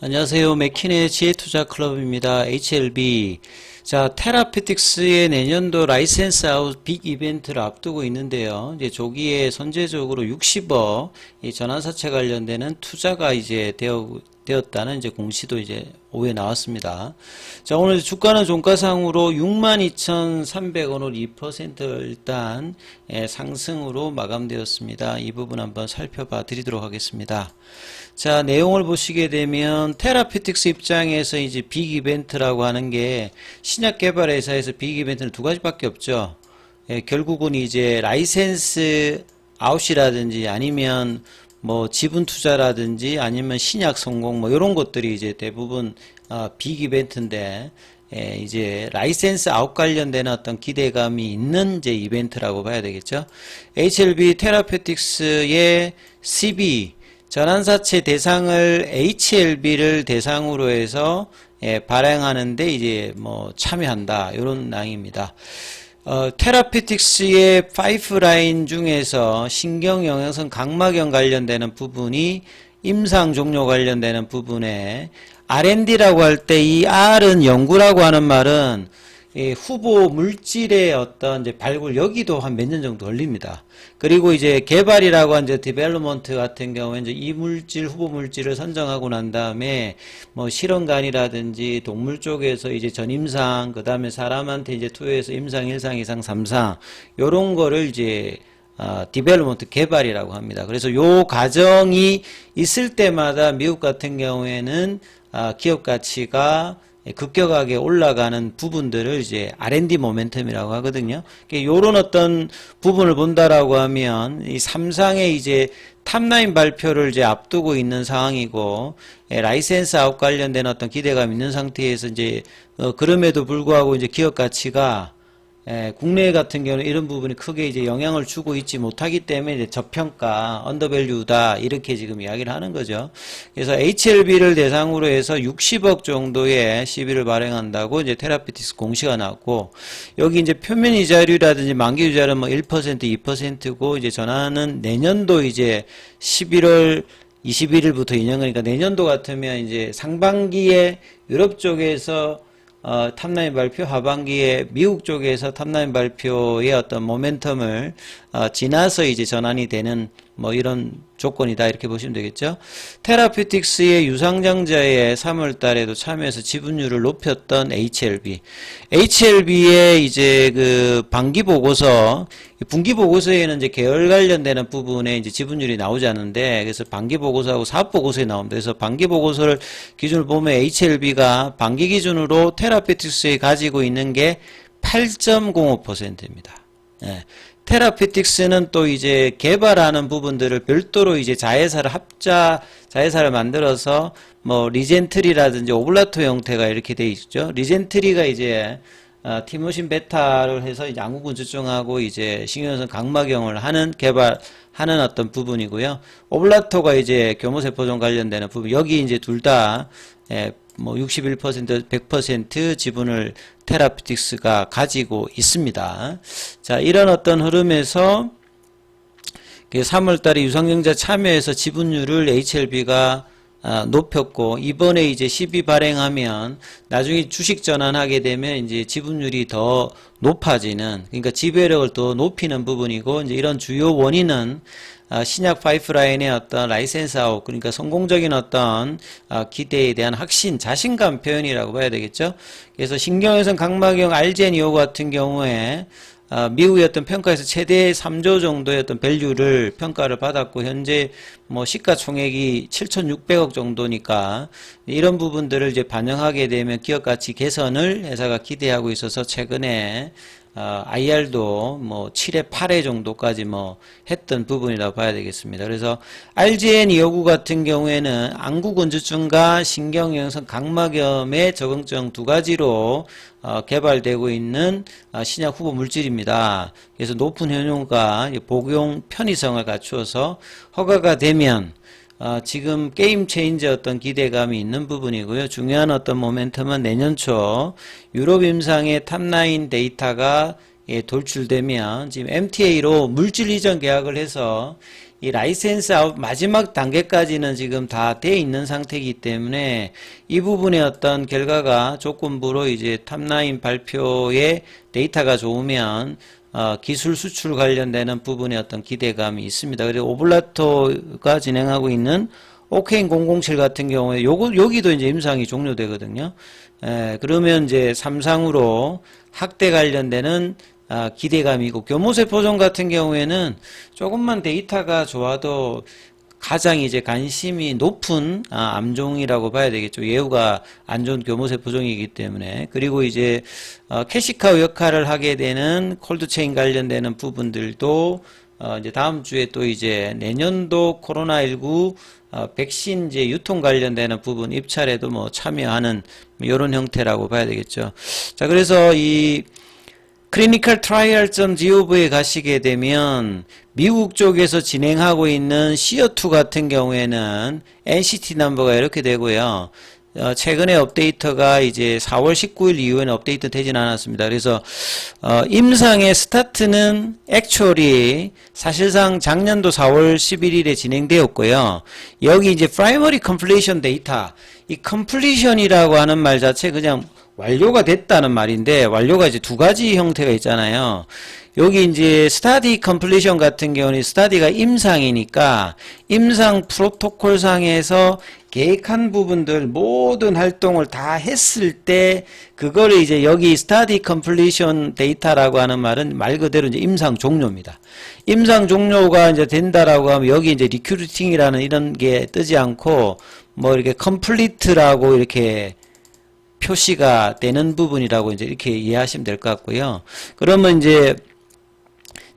안녕하세요. 맥킨의 지혜투자 클럽입니다. HLB. 자, 테라피틱스의 내년도 라이센스 아웃 빅 이벤트를 앞두고 있는데요. 이제 조기에 선제적으로 60억 이 전환사채 관련되는 투자가 이제 되어, 되었다는 이제 공시도 이제 오후에 나왔습니다. 자, 오늘 주가는 종가상으로 62,300원으로 2% 일단 예, 상승으로 마감되었습니다. 이 부분 한번 살펴봐 드리도록 하겠습니다. 자, 내용을 보시게 되면 테라피틱스 입장에서 이제 빅 이벤트라고 하는 게 신약 개발 회사에서 빅 이벤트는 두 가지밖에 없죠. 예, 결국은 이제 라이센스 아웃이라든지 아니면 뭐 지분 투자라든지 아니면 신약 성공 뭐 이런 것들이 이제 대부분 어, 빅 이벤트인데 예, 이제 라이센스 아웃 관련되는 어떤 기대감이 있는 이제 이벤트라고 봐야 되겠죠. HLB 테라페틱스의 CB 전환사채 대상을 HLB를 대상으로 해서 예, 발행하는데 이제 뭐 참여한다 이런 낭입니다. 어, 테라피틱스의 파이프라인 중에서 신경 영양성 각막염 관련되는 부분이 임상 종료 관련되는 부분에 R&D라고 할 때 이 R은 연구라고 하는 말은 이 후보 물질의 어떤 이제 발굴 여기도 한 몇 년 정도 걸립니다. 그리고 이제 개발이라고 한 이제 디벨로먼트 같은 경우에 이제 이 물질 후보 물질을 선정하고 난 다음에 뭐 실험관이라든지 동물 쪽에서 이제 전임상 그다음에 사람한테 이제 투여해서 임상 1상 2상 3상 요런 거를 이제 어, 디벨로먼트 개발이라고 합니다. 그래서 요 과정이 있을 때마다 미국 같은 경우에는 아, 기업 가치가 급격하게 올라가는 부분들을 이제 R&D 모멘텀이라고 하거든요. 요런 어떤 부분을 본다라고 하면 이 삼상의 이제 탑라인 발표를 이제 앞두고 있는 상황이고 예, 라이센스 아웃 관련된 어떤 기대감 있는 상태에서 이제 어, 그럼에도 불구하고 이제 기업 가치가 예, 국내 같은 경우는 이런 부분이 크게 이제 영향을 주고 있지 못하기 때문에 저평가, 언더밸류다 이렇게 지금 이야기를 하는 거죠. 그래서 HLB를 대상으로 해서 60억 정도의 시비를 발행한다고 이제 테라피티스 공시가 나왔고 여기 이제 표면 이자율이라든지 만기 이자율은 뭐 1%, 2%고 이제 전화는 내년도 이제 11월 21일부터 2년 그러니까 내년도 같으면 이제 상반기에 유럽 쪽에서 어, 탑라인 발표 하반기에 미국 쪽에서 탑라인 발표의 어떤 모멘텀을 어, 지나서 이제 전환이 되는 뭐 이런 조건이다 이렇게 보시면 되겠죠. 테라피틱스의 유상장자의 3월 달에도 참여해서 지분율을 높였던 HLB. HLB의 이제 그 반기 보고서 분기 보고서에는 이제 계열 관련되는 부분에 이제 지분율이 나오지 않는데 그래서 반기 보고서하고 사업 보고서에 나옵니다. 그래서 반기 보고서를 기준을 보면 HLB가 반기 기준으로 테라피틱스에 가지고 있는 게 8.05%입니다. 예. 테라피틱스는 또 이제 개발하는 부분들을 별도로 이제 자회사를 합자 자회사를 만들어서 뭐 리젠트리라든지 오블라토 형태가 이렇게 돼 있죠. 리젠트리가 이제 어, 티모신 베타를 해서 양구군 주증하고 이제 신경성 각막염을 하는 개발하는 어떤 부분이고요. 오블라토가 이제 교모세포종 관련되는 부분 여기 이제 둘다 예, 뭐 61%, 100% 지분을 테라피틱스가 가지고 있습니다. 자, 이런 어떤 흐름에서 3월 달에 유상증자 참여해서 지분율을 HLB가 아, 높였고 이번에 이제 12 발행하면 나중에 주식 전환하게 되면 이제 지분율이 더 높아지는 그러니까 지배력을 더 높이는 부분이고 이제 이런 주요 원인은 아, 신약 파이프라인의 어떤 라이센스 아웃 그러니까 성공적인 어떤 아, 기대에 대한 확신 자신감 표현이라고 봐야 되겠죠? 그래서 신경외선 각막형 알젠 이오 같은 경우에 아, 미국의 어떤 평가에서 최대 3조 정도의 어떤 밸류를 평가를 받았고 현재 뭐 시가총액이 7,600억 정도니까 이런 부분들을 이제 반영하게 되면 기업 가치 개선을 회사가 기대하고 있어서 최근에 어, IR도 뭐 7회, 8회 정도까지 뭐 했던 부분이라고 봐야 되겠습니다. 그래서 RGN 259 같은 경우에는 안구건조증과 신경영성 각막염의 적응증 두 가지로 어, 개발되고 있는 어, 신약 후보 물질입니다. 그래서 높은 효용과 복용 편의성을 갖추어서 허가가 되면 어, 지금 게임 체인저 어떤 기대감이 있는 부분이고요. 중요한 어떤 모멘텀은 내년 초 유럽 임상의 탑라인 데이터가 예, 돌출되면 지금 MTA로 물질 이전 계약을 해서 이 라이센스 아웃 마지막 단계까지는 지금 다 돼 있는 상태이기 때문에 이 부분의 어떤 결과가 조건부로 이제 탑라인 발표에 데이터가 좋으면 어, 기술 수출 관련되는 부분에 어떤 기대감이 있습니다. 그리고 오블라토가 진행하고 있는 오케인 007 같은 경우에 요거 여기도 이제 임상이 종료되거든요. 에, 그러면 이제 삼상으로 학대 관련되는 아, 기대감이고 교모세포종 같은 경우에는 조금만 데이터가 좋아도 가장 이제 관심이 높은 아, 암종이라고 봐야 되겠죠. 예후가 안 좋은 교모세포종이기 때문에 그리고 이제 어, 캐시카우 역할을 하게 되는 콜드체인 관련되는 부분들도 어, 이제 다음 주에 또 이제 내년도 코로나19 어, 백신 이제 유통 관련되는 부분 입찰에도 뭐 참여하는 이런 형태라고 봐야 되겠죠. 자, 그래서 이 clinicaltrial.gov에 가시게 되면 미국 쪽에서 진행하고 있는 CO2 같은 경우에는 NCT 넘버가 이렇게 되고요. 어, 최근에 업데이터가 이제 4월 19일 이후에는 업데이트 되진 않았습니다. 그래서 어, 임상의 스타트는 액츄얼이 사실상 작년도 4월 11일에 진행되었고요. 여기 이제 프라이머리 컴플리션 데이터 이 컴플리션이라고 하는 말 자체 그냥 완료가 됐다는 말인데 완료가 이제 두 가지 형태가 있잖아요. 여기 이제 스타디 컴플리션 같은 경우는 스타디가 임상이니까 임상 프로토콜 상에서 계획한 부분들 모든 활동을 다 했을 때 그거를 이제 여기 스타디 컴플리션 데이터라고 하는 말은 말 그대로 이제 임상 종료입니다. 임상 종료가 이제 된다라고 하면 여기 이제 리큐리팅이라는 이런 게 뜨지 않고 뭐 이렇게 컴플리트라고 이렇게 표시가 되는 부분이라고 이제 이렇게 이해하시면 될 것 같고요. 그러면 이제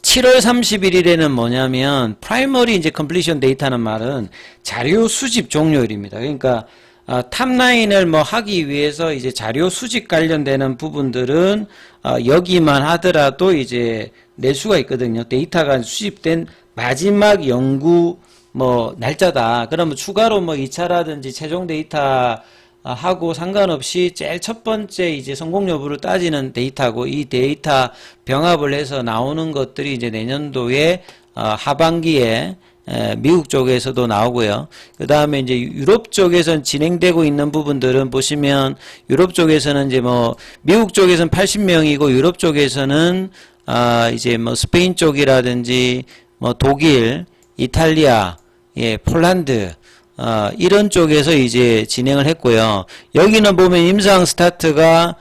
7월 31일에는 뭐냐면 프라이머리 이제 컴플리션 데이터는 말은 자료 수집 종료일입니다. 그러니까 어, 탑라인을 뭐 하기 위해서 이제 자료 수집 관련되는 부분들은 어, 여기만 하더라도 이제 낼 수가 있거든요. 데이터가 수집된 마지막 연구 뭐 날짜다. 그러면 추가로 뭐 2차라든지 최종 데이터 아, 하고 상관없이 제일 첫 번째 이제 성공 여부를 따지는 데이터고 이 데이터 병합을 해서 나오는 것들이 이제 내년도에 어, 하반기에 에, 미국 쪽에서도 나오고요. 그 다음에 이제 유럽 쪽에서 진행되고 있는 부분들은 보시면 유럽 쪽에서는 이제 뭐 미국 쪽에서는 80명이고 유럽 쪽에서는 아 이제 뭐 스페인 쪽이라든지 뭐 독일, 이탈리아, 예, 폴란드 어, 이런 쪽에서 이제 진행을 했고요. 여기는 보면 임상 스타트가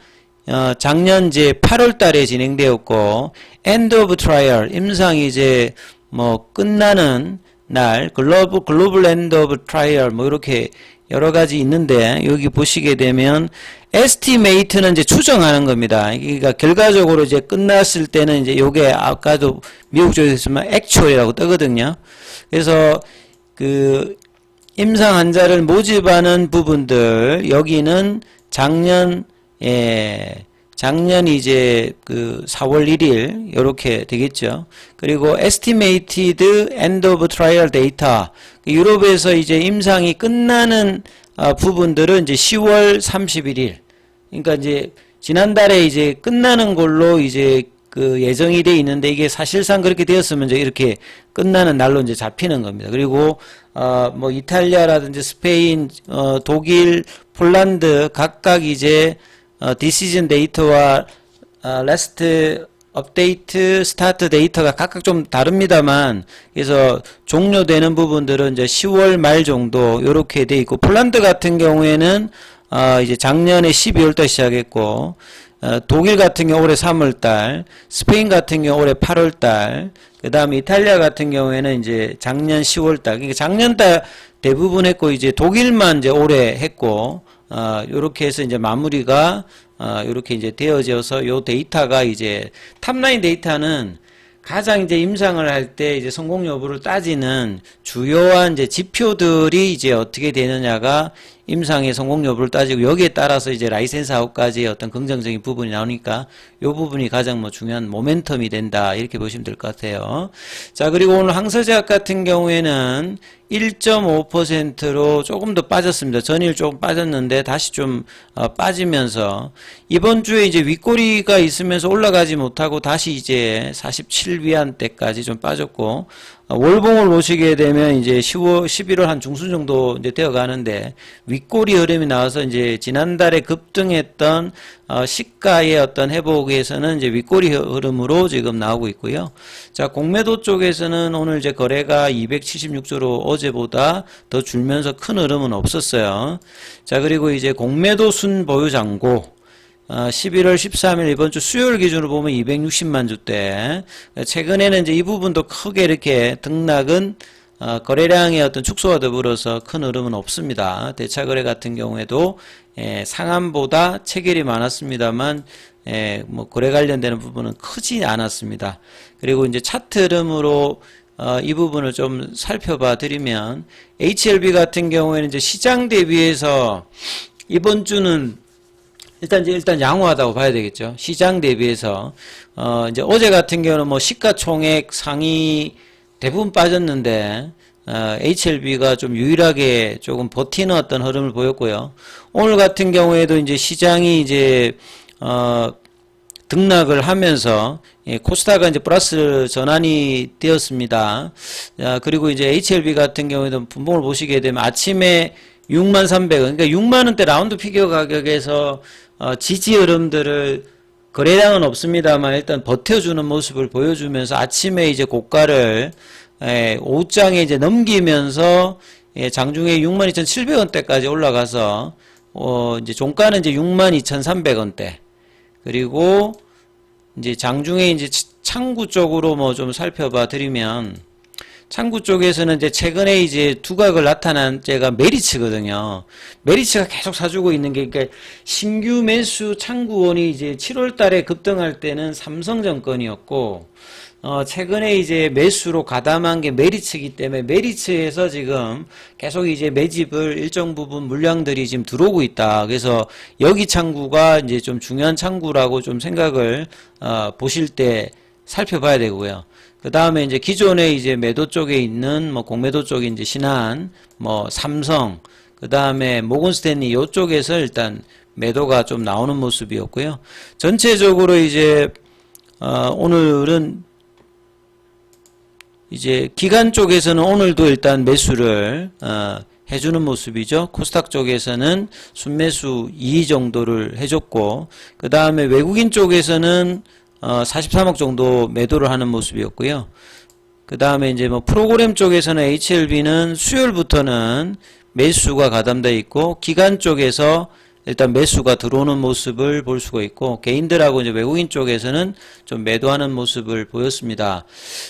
어, 작년 이제 8월 달에 진행되었고 end of trial 임상이 이제 뭐 끝나는 날 글로벌 글로벌 end of trial 뭐 이렇게 여러 가지 있는데 여기 보시게 되면 estimate는 이제 추정하는 겁니다. 그러니까 결과적으로 이제 끝났을 때는 이제 요게 아까도 미국 쪽에서 있으면 actual이라고 뜨거든요. 그래서 그 임상 환자를 모집하는 부분들 여기는 작년 예 작년 이제 그 4월 1일 이렇게 되겠죠. 그리고 estimated end of trial data 유럽에서 이제 임상이 끝나는 아, 부분들은 이제 10월 31일. 그러니까 이제 지난달에 이제 끝나는 걸로 이제 그 예정이 돼 있는데 이게 사실상 그렇게 되었으면 이제 이렇게 끝나는 날로 이제 잡히는 겁니다. 그리고 어 뭐 이탈리아라든지 스페인, 어 독일, 폴란드 각각 이제 어 디시전 데이터와 어 레스트 업데이트 스타트 데이터가 각각 좀 다릅니다만 그래서 종료되는 부분들은 이제 10월 말 정도 요렇게 돼 있고 폴란드 같은 경우에는 어 이제 작년에 12월 달 시작했고 어, 독일 같은 경우 올해 3월 달, 스페인 같은 경우 올해 8월 달, 그 다음에 이탈리아 같은 경우에는 이제 작년 10월 달, 그러니까 작년 달 대부분 했고 이제 독일만 이제 올해 했고, 어, 요렇게 해서 이제 마무리가, 어, 요렇게 이제 되어져서 요 데이터가 이제 탑라인 데이터는 가장 이제 임상을 할 때 이제 성공 여부를 따지는 주요한 이제 지표들이 이제 어떻게 되느냐가 임상의 성공 여부를 따지고 여기에 따라서 이제 라이센스 아웃까지 어떤 긍정적인 부분이 나오니까 요 부분이 가장 뭐 중요한 모멘텀이 된다 이렇게 보시면 될 것 같아요. 자 그리고 오늘 항서제약 같은 경우에는 1.5%로 조금 더 빠졌습니다. 전일 조금 빠졌는데 다시 좀 어, 빠지면서 이번 주에 이제 윗꼬리가 있으면서 올라가지 못하고 다시 이제 47위안대까지 좀 빠졌고 어, 월봉을 보시게 되면 이제 10월, 11월 한 중순 정도 이제 되어 가는데 윗꼬리 흐름이 나와서 이제 지난달에 급등했던 어, 시가의 어떤 회복에서는 이제 윗꼬리 흐름으로 지금 나오고 있고요. 자, 공매도 쪽에서는 오늘 이제 거래가 276조로 어제보다 더 줄면서 큰 흐름은 없었어요. 자, 그리고 이제 공매도 순 보유 잔고 어, 11월 13일 이번 주 수요일 기준으로 보면 260만 주대. 최근에는 이제 이 부분도 크게 이렇게 등락은 어, 거래량의 어떤 축소와 더불어서 큰 흐름은 없습니다. 대차 거래 같은 경우에도 예, 상한보다 체결이 많았습니다만 예, 뭐 거래 관련되는 부분은 크지 않았습니다. 그리고 이제 차트 흐름으로 어, 이 부분을 좀 살펴봐 드리면 HLB 같은 경우에는 이제 시장 대비해서 이번 주는 일단 이제 일단 양호하다고 봐야 되겠죠. 시장 대비해서 어 이제 어제 같은 경우는 뭐 시가총액 상위 대부분 빠졌는데 어, HLB가 좀 유일하게 조금 버티는 어떤 흐름을 보였고요. 오늘 같은 경우에도 이제 시장이 이제 어 등락을 하면서 예, 코스닥은 이제 플러스 전환이 되었습니다. 자, 그리고 이제 HLB 같은 경우에도 분봉을 보시게 되면 아침에 6만 300원, 그러니까 6만 원대 라운드 피겨 가격에서 어, 지지 흐름들을 거래량은 없습니다만 일단 버텨주는 모습을 보여주면서 아침에 이제 고가를 예, 오후장에 이제 넘기면서 예, 장중에 62,700원대까지 올라가서 어, 이제 종가는 이제 62,300원대. 그리고 이제 장중에 이제 창구 쪽으로 뭐 좀 살펴봐 드리면 창구 쪽에서는 이제 최근에 이제 두각을 나타난 제가 메리츠거든요. 메리츠가 계속 사주고 있는 게 그러니까 신규 매수 창구원이 이제 7월 달에 급등할 때는 삼성정권이었고 어 최근에 이제 매수로 가담한 게 메리츠이기 때문에 메리츠에서 지금 계속 이제 매집을 일정 부분 물량들이 지금 들어오고 있다. 그래서 여기 창구가 이제 좀 중요한 창구라고 좀 생각을 어 보실 때 살펴봐야 되고요. 그 다음에 이제 기존에 이제 매도 쪽에 있는 뭐 공매도 쪽에 이제 신한, 뭐 삼성, 그 다음에 모건스탠리 요쪽에서 일단 매도가 좀 나오는 모습이었고요. 전체적으로 이제 어 오늘은 이제 기간 쪽에서는 오늘도 일단 매수를 어 해주는 모습이죠. 코스닥 쪽에서는 순매수 2 정도를 해줬고 그 다음에 외국인 쪽에서는 어, 43억 정도 매도를 하는 모습이었고요. 그 다음에 이제 뭐 프로그램 쪽에서는 HLB는 수요일부터는 매수가 가담되어 있고 기간 쪽에서 일단 매수가 들어오는 모습을 볼 수가 있고 개인들하고 이제 외국인 쪽에서는 좀 매도하는 모습을 보였습니다.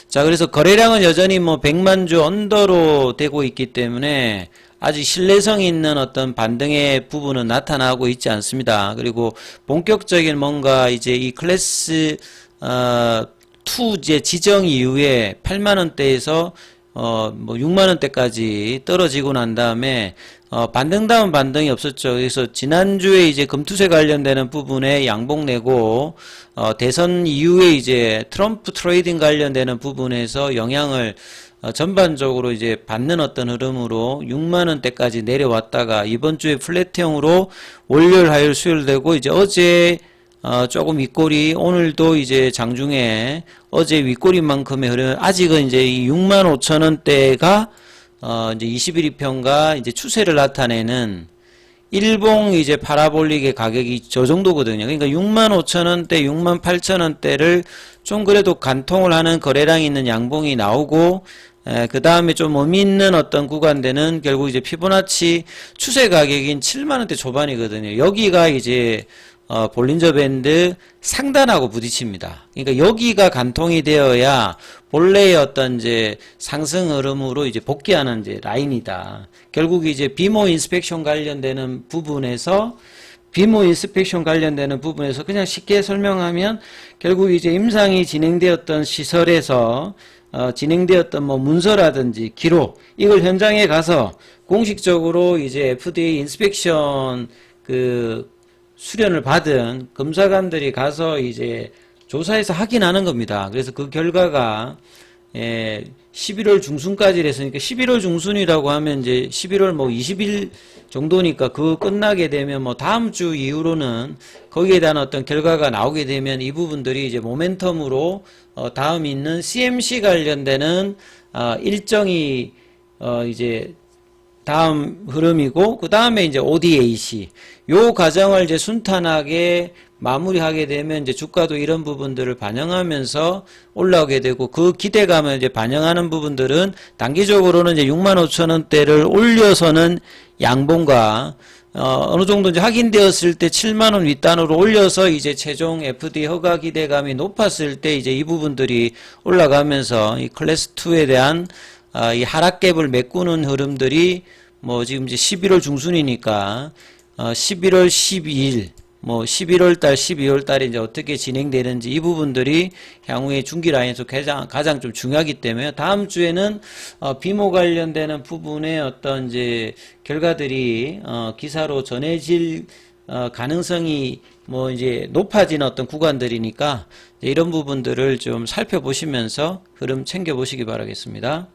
자, 그래서 거래량은 여전히 뭐 100만 주 언더로 되고 있기 때문에 아직 신뢰성 있는 어떤 반등의 부분은 나타나고 있지 않습니다. 그리고 본격적인 뭔가 이제 이 클래스 어, 2 이제 지정 이후에 8만 원대에서 어, 뭐 6만 원대까지 떨어지고 난 다음에 어, 반등다운 반등이 없었죠. 그래서 지난주에 이제 금투세 관련되는 부분에 양봉 내고 어, 대선 이후에 이제 트럼프 트레이딩 관련되는 부분에서 영향을 어, 전반적으로 이제 받는 어떤 흐름으로 6만 원대까지 내려왔다가 이번 주에 플랫형으로 월요일, 화요일, 수요일 되고 이제 어제 어, 조금 윗골이 오늘도 이제 장중에 어제 윗골인만큼의 흐름 아직은 이제 이 6만 5천 원대가 어, 이제 21일 평가 이제 추세를 나타내는 일봉 이제 파라볼릭의 가격이 저 정도거든요. 그러니까 6만 5천 원대, 6만 8천 원대를 좀 그래도 간통을 하는 거래량이 있는 양봉이 나오고 그 다음에 좀 의미 있는 어떤 구간대는 결국 이제 피보나치 추세 가격인 7만원대 초반이거든요. 여기가 이제 어, 볼린저 밴드 상단하고 부딪힙니다. 그러니까 여기가 간통이 되어야 본래의 어떤 이제 상승 흐름으로 이제 복귀하는 이제 라인이다. 결국 이제 비모 인스펙션 관련되는 부분에서 비모 인스펙션 관련되는 부분에서 그냥 쉽게 설명하면 결국 이제 임상이 진행되었던 시설에서 어, 진행되었던 뭐 문서라든지 기록 이걸 현장에 가서 공식적으로 이제 FDA 인스펙션 그 수련을 받은 검사관들이 가서 이제 조사해서 확인하는 겁니다. 그래서 그 결과가 예, 11월 중순까지 했으니까 11월 중순이라고 하면 이제 11월 뭐 20일 정도니까 그거 끝나게 되면 뭐 다음 주 이후로는 거기에 대한 어떤 결과가 나오게 되면 이 부분들이 이제 모멘텀으로 어 다음 있는 CMC 관련되는 아, 일정이 어 이제 다음 흐름이고 그 다음에 이제 ODAC 요 과정을 이제 순탄하게 마무리하게 되면 이제 주가도 이런 부분들을 반영하면서 올라오게 되고 그 기대감을 이제 반영하는 부분들은 단기적으로는 이제 6만 5천 원대를 올려서는 양봉과 어, 어느 정도 이제 확인되었을 때 7만 원 윗단으로 올려서 이제 최종 FD 허가 기대감이 높았을 때 이제 이 부분들이 올라가면서 이 클래스 2에 대한 아, 이 하락갭을 메꾸는 흐름들이 뭐 지금 이제 11월 중순이니까 어, 11월 12일 뭐 11월 달, 12월 달에 이제 어떻게 진행되는지 이 부분들이 향후에 중기 라인에서 가장 가장 좀 중요하기 때문에 다음 주에는 어, 비모 관련되는 부분의 어떤 이제 결과들이 어, 기사로 전해질 어, 가능성이 뭐 이제 높아진 어떤 구간들이니까 이런 부분들을 좀 살펴보시면서 흐름 챙겨 보시기 바라겠습니다.